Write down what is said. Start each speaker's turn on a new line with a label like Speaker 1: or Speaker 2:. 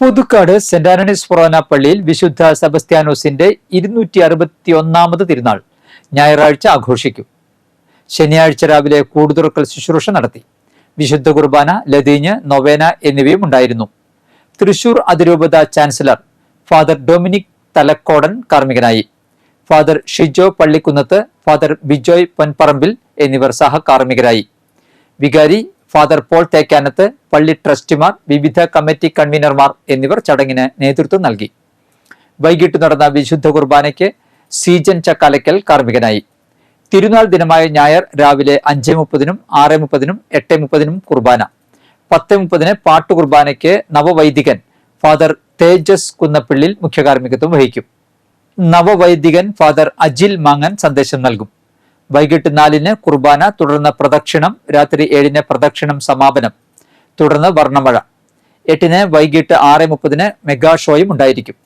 Speaker 1: Puthukkad saint Antony's ഫൊറോന പള്ളിയിൽ വിശുദ്ധ സെബസ്ത്യാനോസിന്റെ ഇരുന്നൂറ്റി അറുപത്തി ഒന്നാമത് തിരുനാൾ ഞായറാഴ്ച ആഘോഷിക്കും. ശനിയാഴ്ച രാവിലെ കൂടുതുറക്കൽ ശുശ്രൂഷ നടത്തി. വിശുദ്ധ കുർബാന ലതീഞ്ഞ് നൊവേന എന്നിവയും ഉണ്ടായിരുന്നു. തൃശൂർ അതിരൂപത ചാൻസലർ ഫാദർ ഡൊമിനിക് തലക്കോടൻ കാർമ്മികനായി. ഫാദർ ഷിജോ പള്ളിക്കുന്നത്ത് ഫാദർ ബിജോയ് പൊൻപറമ്പിൽ എന്നിവർ സഹകാർമ്മികരായി വികാരി ഫാദർ പോൾ തേക്കാനത്ത് പള്ളി ട്രസ്റ്റിമാർ വിവിധ കമ്മിറ്റി കൺവീനർമാർ എന്നിവർ ചടങ്ങിന് നേതൃത്വം നൽകി. വൈകിട്ട് നടന്ന വിശുദ്ധ കുർബാനയ്ക്ക് സീജൻ ചക്കാലയ്ക്കൽ കാർമ്മികനായി. തിരുനാൾ ദിനമായ ഞായർ രാവിലെ അഞ്ച് മുപ്പതിനും ആറ് മുപ്പതിനും എട്ട് മുപ്പതിനും കുർബാന. പത്ത് മുപ്പതിന് പാട്ടു കുർബാനയ്ക്ക് നവവൈദികൻ ഫാദർ തേജസ് കുന്നപ്പിള്ളിൽ മുഖ്യകാർമ്മികത്വം വഹിക്കും. നവവൈദികൻ ഫാദർ അജിൽ മാങ്ങൻ സന്ദേശം നൽകും. വൈകിട്ട് നാലിന് കുർബാന തുടർന്ന് പ്രദക്ഷിണം രാത്രി ഏഴിന് പ്രദക്ഷിണം സമാപനം. തുടർന്ന് വർണമഴ. എട്ടിന് വൈകിട്ട് ആറ് മുപ്പതിന് മെഗാ ഷോയും ഉണ്ടായിരിക്കും.